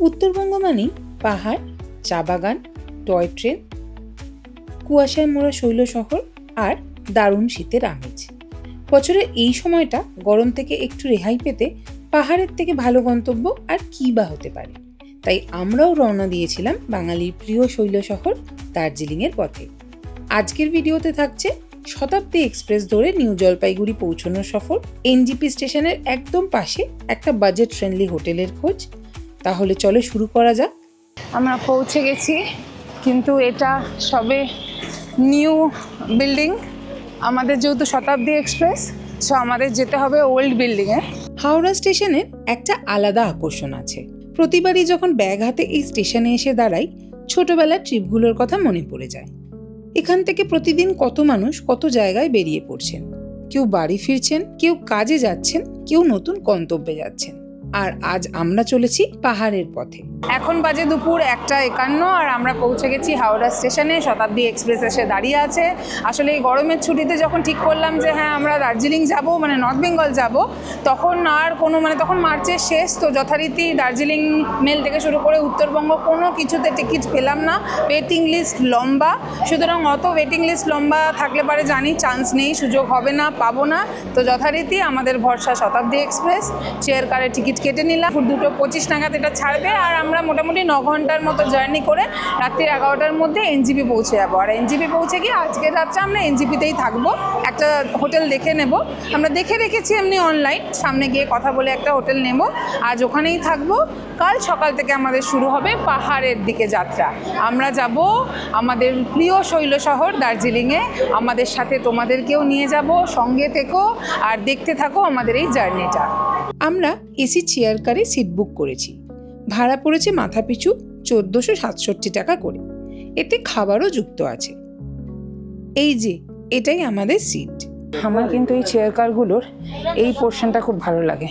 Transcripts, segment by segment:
উত্তরবঙ্গ মানেই পাহাড়, চা বাগান, টয় ট্রেন, কুয়াশায় মোড়া শৈল শহর আর দারুণ শীতের আমেজ। বছরের এই সময়টা গরম থেকে একটু রেহাই পেতে পাহাড়ের থেকে ভালো গন্তব্য আর কী বা হতে পারে। তাই আমরাও রওনা দিয়েছিলাম বাঙালির প্রিয় শৈল শহর দার্জিলিংয়ের পথে। আজকের ভিডিওতে থাকছে শতাব্দী এক্সপ্রেস ধরে নিউ জলপাইগুড়ি পৌঁছানোর সফর। এনজিপি স্টেশনের একদম পাশে একটা বাজেট ফ্রেন্ডলি হোটেলের খোঁজ তাহলে চলো শুরু করা যাক। আমরা পৌঁছে গেছি কিন্তু এটা সবে নিউ বিল্ডিং। আমাদের যেহেতু শতাব্দী এক্সপ্রেস সো আমাদের যেতে হবে ওল্ড বিল্ডিংয়ে। হাওড়া স্টেশনের একটা আলাদা আকর্ষণ আছে। প্রতিবারই যখন ব্যাগ হাতে এই স্টেশনে এসে দাঁড়াই ছোটবেলার ট্রিপগুলোর কথা মনে পড়ে যায়। এখান থেকে প্রতিদিন কত মানুষ কত জায়গায় বেরিয়ে পড়ছেন। কেউ বাড়ি ফিরছেন কেউ কাজে যাচ্ছেন কেউ নতুন গন্তব্যে যাচ্ছেন। আর আজ আমরা চলেছি পাহাড়ের পথে। এখন বাজে দুপুর একটা একান্ন আর আমরা পৌঁছে গেছি হাওড়া স্টেশনে, শতাব্দী এক্সপ্রেস এসে দাঁড়িয়ে আছে। আসলে এই গরমের ছুটিতে যখন ঠিক করলাম যে হ্যাঁ আমরা দার্জিলিং যাব মানে নর্থ বেঙ্গল যাব, তখন আর কোনো মানে তখন মার্চের শেষ, তো যথারীতি দার্জিলিং মেল থেকে শুরু করে উত্তরবঙ্গ কোনো কিছুতে টিকিট পেলাম না। ওয়েটিং লিস্ট লম্বা, সুতরাং অত ওয়েটিং লিস্ট লম্বা থাকলে পারে জানি চান্স নেই, সুযোগ হবে না, পাবো না। তো যথারীতি আমাদের ভরসা শতাব্দী এক্সপ্রেস চেয়ার কারে টিকিট কেটে নিলাম। দুটো পঁচিশ নাগাদ এটা ছাড়বে আর আমরা মোটামুটি ন ঘণ্টার মতো জার্নি করে রাত্রি এগারোটার মধ্যে এনজিপি পৌঁছে যাব। আর এনজিপি পৌঁছে গিয়ে আজকে রাত্রে আমরা এনজিপিতেই থাকব। একটা হোটেল দেখে নেব। আমরা দেখে রেখেছি এমনি অনলাইন সামনে গিয়ে কথা বলে একটা হোটেল নেব। আজ ওখানেই থাকব। কাল সকাল থেকে আমাদের শুরু হবে পাহাড়ের দিকে যাত্রা। আমরা যাব আমাদের প্রিয় শৈল শহর দার্জিলিংয়ে। আমাদের সাথে তোমাদেরকেও নিয়ে যাব। সঙ্গে থেকো আর দেখতে থাকো আমাদের এই জার্নিটা আমরা এসি চেয়ার কারে সিট বুক করেছি। ভাড়া পড়েছে মাথাপিছু চোদ্দোশো সাতষট্টি টাকা করে। এতে খাবারও যুক্ত আছে। এই যে এটাই আমাদের সিট আমার কিন্তু এই চেয়ার কারগুলোর এই পোর্শনটা খুব ভালো লাগে।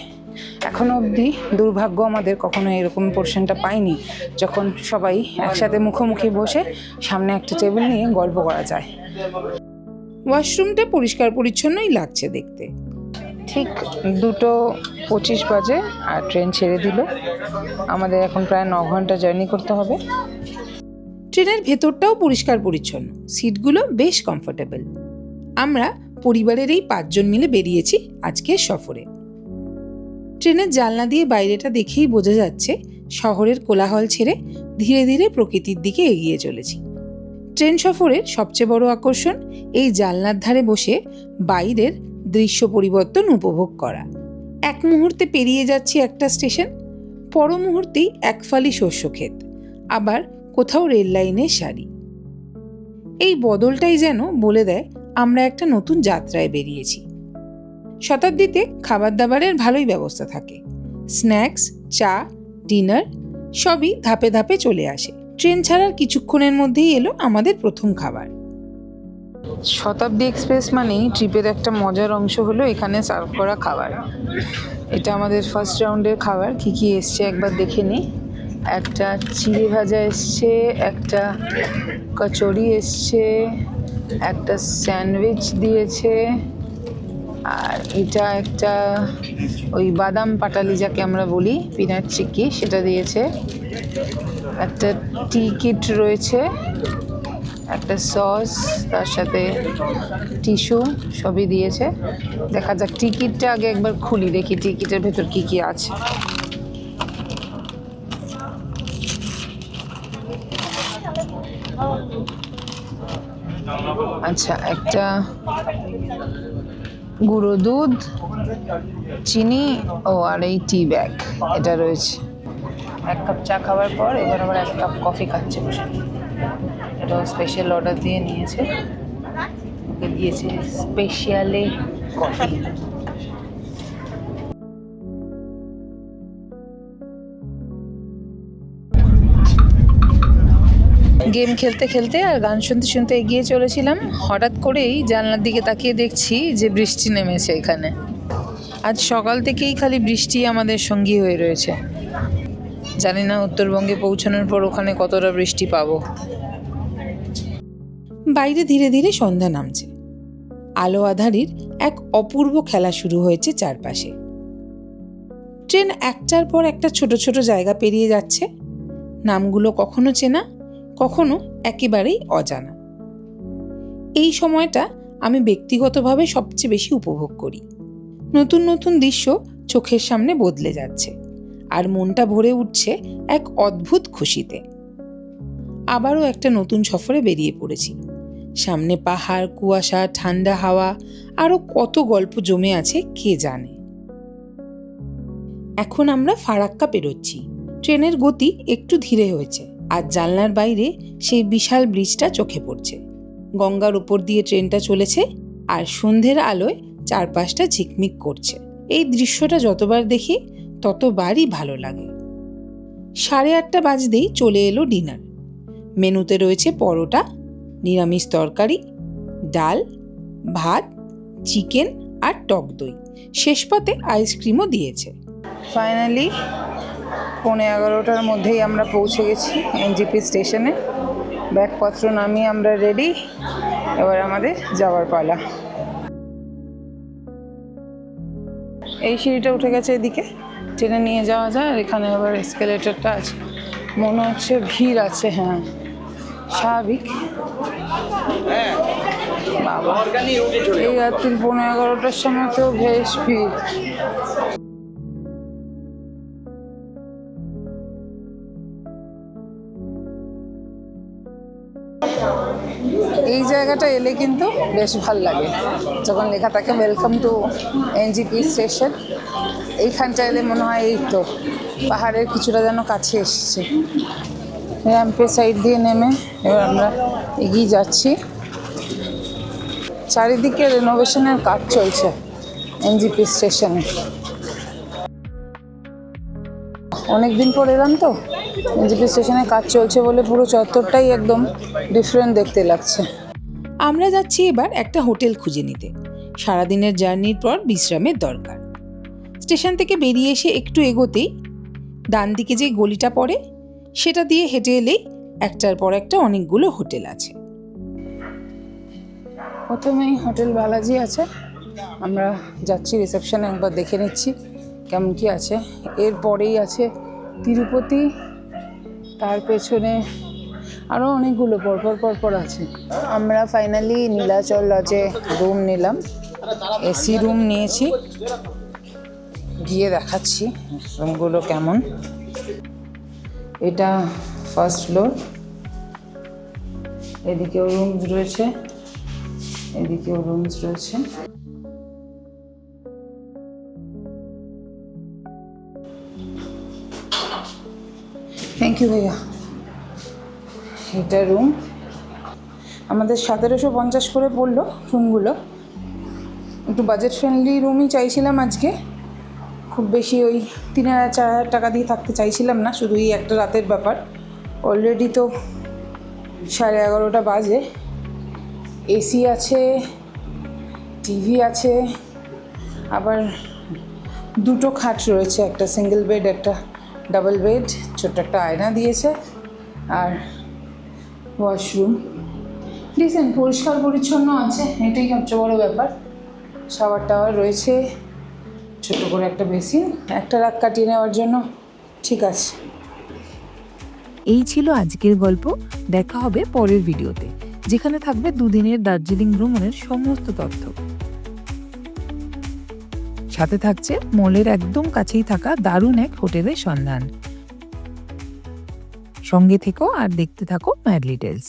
এখনও অবধি দুর্ভাগ্য আমাদের কখনো এরকম পোর্শনটা পাইনি যখন সবাই একসাথে মুখোমুখি বসে সামনে একটা টেবিল নিয়ে গল্প করা যায়। ওয়াশরুমটা পরিষ্কার পরিচ্ছন্নই লাগছে দেখতে। ঠিক দুটো পঁচিশ বাজে আর ট্রেন ছেড়ে দিল। আমাদের এখন প্রায় ন ঘণ্টা জার্নি করতে হবে। ট্রেনের ভেতরটাও পরিষ্কার পরিচ্ছন্ন। সিটগুলো বেশ কমফোর্টেবল আমরা পরিবারের এই পাঁচজন মিলে বেরিয়েছি আজকের সফরে। ট্রেনের জানলা দিয়ে বাইরেটা দেখেই বোঝা যাচ্ছে শহরের কোলাহল ছেড়ে ধীরে ধীরে প্রকৃতির দিকে এগিয়ে চলেছি। ট্রেন সফরের সবচেয়ে বড় আকর্ষণ এই জানলার ধারে বসে বাইরের দৃশ্য পরিবর্তন উপভোগ করা। এক মুহূর্তে পেরিয়ে যাচ্ছি একটা স্টেশন, পর মুহূর্তেই একফালি শস্য ক্ষেত, আবার কোথাও রেল লাইনের সারি। এই বদলটাই যেন বলে দেয়, আমরা একটা নতুন যাত্রায় বেরিয়েছি। শতাব্দীতে খাবার দাবারের ভালোই ব্যবস্থা থাকে। স্ন্যাক্স, চা, ডিনার, সবই ধাপে ধাপে চলে আসে। ট্রেন ছাড়ার কিছুক্ষণের মধ্যেই এলো আমাদের প্রথম খাবার। শতাব্দী এক্সপ্রেস মানেই ট্রিপের একটা মজার অংশ হলো এখানে সার্ভ করা খাবার। এটা আমাদের ফার্স্ট রাউন্ডের খাবার। কী কী এসছে একবার দেখে নিই একটা চিড়ে ভাজা এসছে, একটা কচুরি এসছে, একটা স্যান্ডউইচ দিয়েছে, আর এটা একটা ওই বাদাম পাটালি যাকে আমরা বলি, পিনাট চিকি সেটা দিয়েছে। একটা টিকিট রয়েছে। একটা সস, তার সাথে টিস্যু সবই দিয়েছে। দেখা যাক, টিকিটটা আগে একবার খুলি, দেখি টিকিটের ভেতর কি কি আছে। আচ্ছা একটা গুঁড়ো দুধ, চিনি, ও, আর এই টি ব্যাগ, এটা রয়েছে। এক কাপ চা খাওয়ার পর, এবার আবার এক কাপ কফি খাচ্ছে বসে। এটাও স্পেশাল অর্ডার দিয়ে নিয়েছে। ওকে দিয়েছে স্পেশালে কফি গেম খেলতে খেলতে আর গান শুনতে শুনতে এগিয়ে চলেছিলাম। হঠাৎ করেই জানলার দিকে তাকিয়ে দেখছি যে বৃষ্টি নেমেছে এখানে। আজ সকাল থেকেই খালি বৃষ্টি আমাদের সঙ্গী হয়ে রয়েছে। জানি না উত্তরবঙ্গে পৌঁছানোর পর ওখানে কতটা বৃষ্টি পাবো। বাইরে ধীরে ধীরে সন্ধ্যা নামছে। আলো আধারির এক অপূর্ব খেলা শুরু হয়েছে চারপাশে। ট্রেন একটার পর একটা ছোট ছোট জায়গা পেরিয়ে যাচ্ছে। নামগুলো কখনো চেনা, কখনো একেবারেই অজানা। এই সময়টা আমি ব্যক্তিগতভাবে সবচেয়ে বেশি উপভোগ করি। নতুন নতুন দৃশ্য চোখের সামনে বদলে যাচ্ছে আর মনটা ভরে উঠছে এক অদ্ভুত খুশিতে। আবারও একটা নতুন সফরে বেরিয়ে পড়েছি। সামনে পাহাড়, কুয়াশা, ঠান্ডা হাওয়া আরও কত গল্প জমে আছে কে জানে। এখন আমরা ফারাক্কা পেরোচ্ছি। ট্রেনের গতি একটু ধীরে হয়েছে, আর জানলার বাইরে সেই বিশাল ব্রিজটা চোখে পড়ছে। গঙ্গার উপর দিয়ে ট্রেনটা চলেছে, আর সন্ধ্যের আলোয় চারপাশটা ঝিকমিক করছে। এই দৃশ্যটা যতবার দেখি, ততবারই ভালো লাগে। সাড়ে আটটা বাজতেই চলে এলো ডিনার। মেনুতে রয়েছে পরোটা নিরামিষ তরকারি, ডাল, ভাত, চিকেন আর টক দই। শেষ পাতে আইসক্রিমও দিয়েছে। ফাইনালি পৌনে এগারোটার মধ্যেই আমরা পৌঁছে গেছি এনজিপি স্টেশনে। ব্যাগপত্র নামিয়ে আমরা রেডি এবার আমাদের যাওয়ার পালা। এই সিঁড়িটা উঠে গেছে এদিকে। ট্রেনে নিয়ে যাওয়া যায়, আর এখানে আবার এসকেলেটারটা আছে। মনে হচ্ছে ভিড় আছে হ্যাঁ। স্বাভাবিক। বাবা, এই রাত্রি পনেরো এগারোটার সময় তো বেশ ভিড়। এই জায়গাটা এলে কিন্তু বেশ ভালো লাগে। যখন লেখা থাকে ওয়েলকাম টু এনজিপি স্টেশন এইখানটা এলে মনে হয় এই তো, পাহাড়ের কিছুটা যেন কাছে এসছে। র্যাম্পের সাইড দিয়ে নেমে এবার আমরা এগিয়ে যাচ্ছি। চারিদিকে রেনোভেশনের কাজ চলছে এনজিপি স্টেশনে। অনেক দিন পর এলাম তো, এনজিপি স্টেশনে কাজ চলছে বলে পুরো চত্বরটাই একদম ডিফারেন্ট দেখতে লাগছে। আমরা যাচ্ছি এবার একটা হোটেল খুঁজে নিতে। সারাদিনের জার্নির পর বিশ্রামের দরকার। স্টেশন থেকে বেরিয়ে এসে একটু এগোতেই ডান দিকে যে গলিটা পড়ে, সেটা দিয়ে হেঁটে এলেই একটার পর একটা অনেকগুলো হোটেল আছে। প্রথমেই হোটেল বালাজি আছে। আমরা যাচ্ছি, রিসেপশনে একবার দেখে নিচ্ছি কেমন কি আছে। এরপরেই আছে তিরুপতি, তার পেছনে আরও অনেকগুলো, পরপর পরপর আছে। আমরা ফাইনালি নীলাচল লজে রুম নিলাম। এসি রুম নিয়েছি। গিয়ে দেখাচ্ছি রুমগুলো কেমন। এটা ফার্স্ট ফ্লোর এদিকেও রুমস রয়েছে। এদিকেও রুমস রয়েছে। থ্যাংক ইউ ভাইয়া। এটা রুম আমাদের সতেরোশো পঞ্চাশ করে পড়ল রুমগুলো একটু বাজেট ফ্রেন্ডলি রুমই চাইছিলাম আজকে। খুব বেশি ওই তিন হাজার, চার হাজার টাকা দিয়ে থাকতে চাইছিলাম না, শুধু এই একটা রাতের ব্যাপার। অলরেডি তো সাড়ে এগারোটা বাজে। এসি আছে টিভি আছে, আবার দুটো খাট রয়েছে, একটা সিঙ্গেল বেড একটা ডাবল বেড ছোট্ট একটা আয়না দিয়েছে, আর ওয়াশরুম ডিসেন্ট পরিষ্কার পরিচ্ছন্ন আছে, এটাই সবচেয়ে বড় ব্যাপার। শাওয়ার টাওয়ার রয়েছে ছোট করে একটা বেসিন একটা রাত কাটিয়ে নেওয়ার জন্য, ঠিক আছে। এই ছিল আজকের গল্প। দেখা হবে পরের ভিডিওতে, যেখানে থাকবে দুদিনের দার্জিলিং ভ্রমণের সমস্ত তথ্য। সাথে থাকছে মলের একদম কাছেই থাকা দারুণ এক হোটেলের সন্ধান। সঙ্গে থেকো আর দেখতে থাকো ম্যাড টেলস।